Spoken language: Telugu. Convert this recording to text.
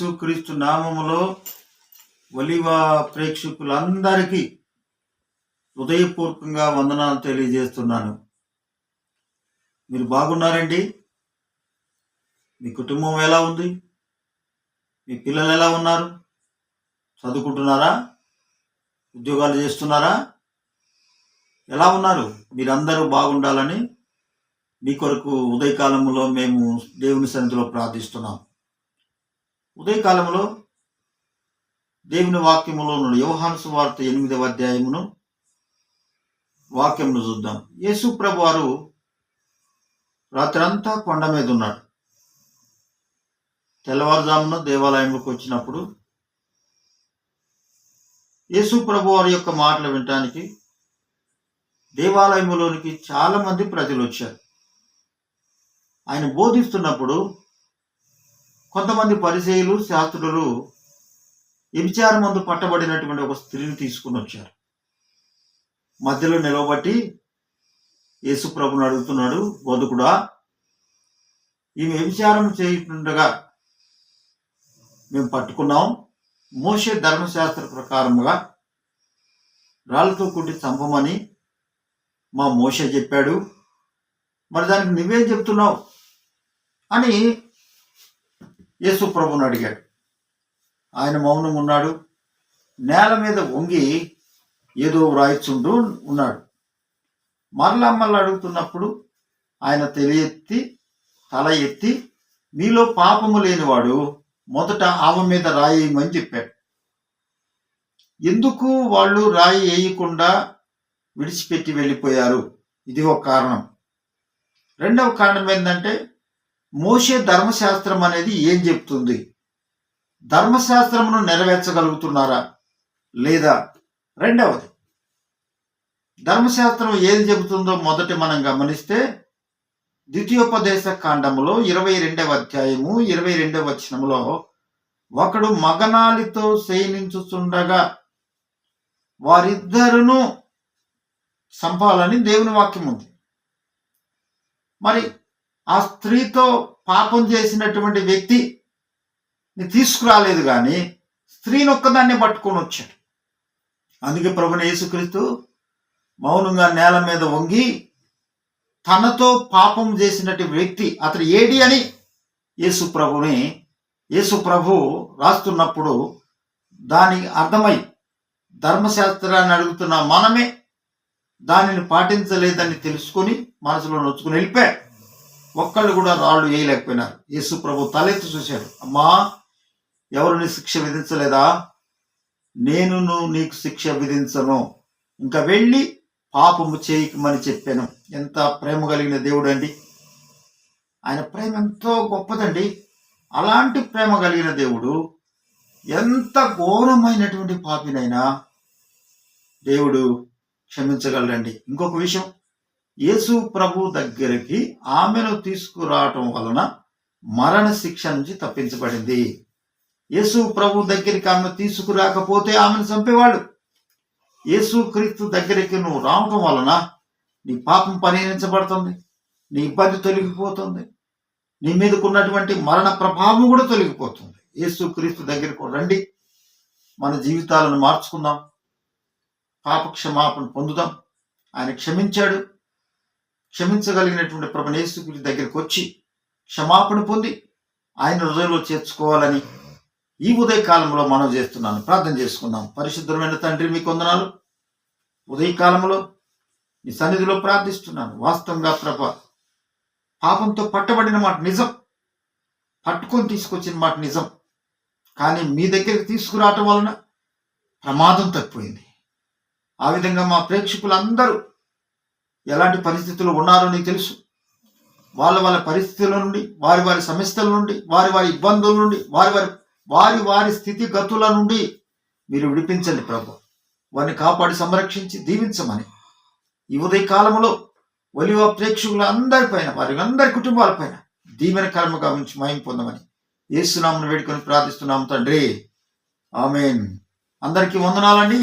యేసుక్రీస్తు నామములో ఒలివ ప్రేక్షకులందరికీ హృదయపూర్వకంగా వందనాలు తెలియజేస్తున్నాను. మీరు బాగున్నారండి? మీ కుటుంబం ఎలా ఉంది? మీ పిల్లలు ఎలా ఉన్నారు? చదువుకుంటున్నారా? ఉద్యోగాలు చేస్తున్నారా? ఎలా ఉన్నారు? మీరందరూ బాగుండాలని మీ కొరకు ఉదయకాలంలో మేము దేవుని సన్నిధిలో ప్రార్థిస్తున్నాం. ఉదయకాలంలో దేవుని వాక్యములో ఉన్న యోహాను వార్త ఎనిమిదవ అధ్యాయమును వాక్యమును చూద్దాం. యేసు ప్రభు వారు రాత్రంతా కొండ మీద ఉన్నాడు. తెల్లవారుజామున దేవాలయంలోకి వచ్చినప్పుడు యేసు ప్రభు వారి యొక్క మాటలు వినటానికి దేవాలయంలోనికి చాలామంది ప్రజలు వచ్చారు. ఆయన బోధిస్తున్నప్పుడు కొంతమంది పరిచయులు శాస్త్రులు వ్యభిచార మందు పట్టబడినటువంటి ఒక స్త్రీని తీసుకుని వచ్చారు. మధ్యలో నిలవబట్టి యేసు ప్రభుని అడుగుతున్నాడు బోధకుడా ఈమె వ్యభిచారం చేయకుండగా మేము పట్టుకున్నాం. మోషే ధర్మశాస్త్ర ప్రకారముగా రాళ్ళతో కుట్టి చంపమని మా మోషే చెప్పాడు. మరి దానికి నువ్వేం చెప్తున్నావు? అని యేసు ప్రభుని అడిగాడు. ఆయన మౌనం ఉన్నాడు. నేల మీద వంగి ఏదో వ్రాయిచుండు ఉన్నాడు. మరలా మళ్ళీ అడుగుతున్నప్పుడు ఆయన తెలియెత్తి తల ఎత్తి మీలో పాపము లేనివాడు మొదట ఆమె మీద రాయేయమని చెప్పాడు. ఎందుకు వాళ్ళు రాయి వేయకుండా విడిచిపెట్టి వెళ్ళిపోయారు? ఇది ఒక కారణం. రెండవ కారణం ఏంటంటే మోషే ధర్మశాస్త్రం అనేది ఏం చెప్తుంది? ధర్మశాస్త్రమును నెరవేర్చగలుగుతున్నారా? లేదా? రెండవది ధర్మశాస్త్రం ఏది చెబుతుందో మొదటి మనం గమనిస్తే ద్వితీయోపదేశ కాండములో ఇరవై రెండవ అధ్యాయము ఇరవై రెండవ వచనములో ఒకడు మగనాలితో శయనించుచుండగా వారిద్దరును సంపాలని దేవుని వాక్యం ఉంది. మరి ఆ స్త్రీతో పాపం చేసినటువంటి వ్యక్తి తీసుకురాలేదు కానీ స్త్రీని ఒక్కదాన్ని పట్టుకొని వచ్చాడు. అందుకే ప్రభుని యేసుక్రీస్తు మౌనంగా నేల మీద వంగి తనతో పాపం చేసినట్టు వ్యక్తి అతడు ఏడి అని యేసు ప్రభుని యేసు ప్రభు రాస్తున్నప్పుడు దానికి అర్థమై ధర్మశాస్త్రాన్ని అడుగుతున్న మనమే దానిని పాటించలేదని తెలుసుకొని మనసులో నొచ్చుకుని వెళ్ళిపోయాడు. ఒక్కళ్ళు కూడా రాళ్ళు వేయలేకపోయినారు. యేసు ప్రభు తలెత్తి చూశాడు. అమ్మా ఎవరు నీ శిక్ష విధించలేదా? నేను నీకు శిక్ష విధించను. ఇంకా వెళ్ళి పాపము చేయకమని చెప్పాను. ఎంత ప్రేమ కలిగిన దేవుడు అండి. ఆయన ప్రేమ ఎంతో గొప్పదండి. అలాంటి ప్రేమ కలిగిన దేవుడు ఎంత ఘోరమైనటువంటి పాపినైనా దేవుడు క్షమించగలరండి ఇంకొక విషయం యేసు ప్రభు దగ్గరికి ఆమెను తీసుకురావటం వలన మరణ శిక్ష నుంచి తప్పించబడింది. యేసు ప్రభు దగ్గరికి ఆమెను తీసుకురాకపోతే ఆమెను చంపేవాడు యేసు క్రీస్తు దగ్గరికి నువ్వు రావటం వలన నీ పాపం పరిహరించబడుతుంది నీ ఇబ్బంది తొలగిపోతుంది నీ మీదకున్నటువంటి మరణ ప్రభావం కూడా తొలగిపోతుంది. యేసు క్రీస్తు దగ్గరకు రండి మన జీవితాలను మార్చుకుందాం పాప క్షమాపణ పొందుదాం. ఆయన క్షమించాడు క్షమించగలిగినటువంటి ప్రభు దగ్గరికి వచ్చి క్షమాపణ పొంది ఆయన హృదయంలో చేర్చుకోవాలని ఈ ఉదయకాలంలో మనం చేస్తున్నాను. ప్రార్థన చేసుకుందాం. పరిశుద్ధమైన తండ్రి మీ కొందనాలు ఉదయకాలంలో నీ సన్నిధిలో ప్రార్థిస్తున్నాను. వాస్తవంగా ప్రభ పాపంతో పట్టబడిన మాట నిజం. పట్టుకొని తీసుకొచ్చిన మాట నిజం. కానీ మీ దగ్గరికి తీసుకురావటం వలన ప్రమాదం తప్పిపోయింది. ఆ విధంగా మా ప్రేక్షకులందరూ ఎలాంటి పరిస్థితులు ఉన్నారో నీకు తెలుసు. వాళ్ళ వాళ్ళ పరిస్థితుల నుండి వారి వారి సమస్యల నుండి వారి వారి ఇబ్బందుల నుండి వారి వారి వారి వారి స్థితిగతుల నుండి మీరు విడిపించండి ప్రభు. వారిని కాపాడి సంరక్షించి దీవించమని. ఈ ఉదయ కాలంలో ఒలివ ప్రేక్షకుల అందరిపైన వారి అందరి కుటుంబాలపైన దీవెన కర్మగా ఉంచి మయం పొందమని ఏసునామను వేడుకొని ప్రార్థిస్తున్నాము తండ్రి. ఆమెన్. అందరికీ వందనాలండి.